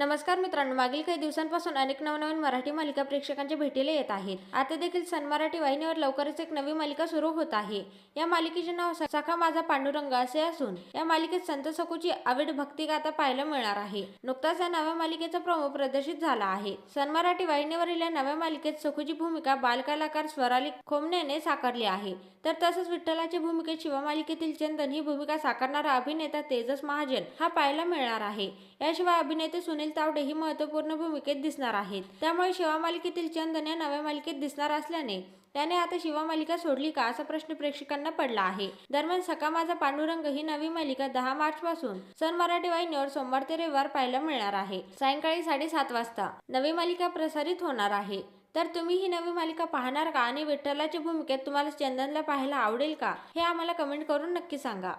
नमस्कार मित्रांनो मागील काही दिवसांपासून अनेक नवनवीन मराठी मालिका प्रेक्षकांच्या भेटीला येत आहेत. आता देखील सन मराठी वाहिनीवर लवकरच एक नवी मालिका सुरू होत आहे. या मालिकेचे नाव सखा माझा पांडुरंग असे असून या मालिकेत संत सखूची आविड भक्तिगाथा पाहायला मिळणार आहे. नुकताच या नव्या मालिकेचा प्रोमो प्रदर्शित झाला आहे. सन मराठी वाहिनीवरील या नव्या मालिकेत सखूची भूमिका बालकलाकार स्वराली खोमनेने साकारली आहे. तर तसंच विठ्ठलाच्या भूमिकेत शिवा मालिकेतील चंदन ही भूमिका साकारणारा अभिनेता तेजस महाजन हा पाहायला मिळणार आहे. याशिवाय अभिनेते सुनील तावडे ही महत्त्वपूर्ण भूमिकेत दिसणार आहेत. त्यामुळे शिवा मालिकेतील चंदन या नव्या मालिकेत दिसणार असल्याने त्याने आता शिवा मालिका सोडली का असा प्रश्न प्रेक्षकांना पडला आहे. दरम्यान सका माझा पांडुरंग ही नवी मालिका दहा मार्च पासून सन मराठी वाहिनीवर सोमवार ते रविवार पाहायला मिळणार आहे. सायंकाळी साडेसात वाजता नवी मालिका प्रसारित होणार आहे. तर तुम्ही ही नवी मालिका पाहणार का आणि विठ्ठलाच्या भूमिकेत तुम्हाला चंदनला पाहायला आवडेल का हे आम्हाला कमेंट करून नक्की सांगा.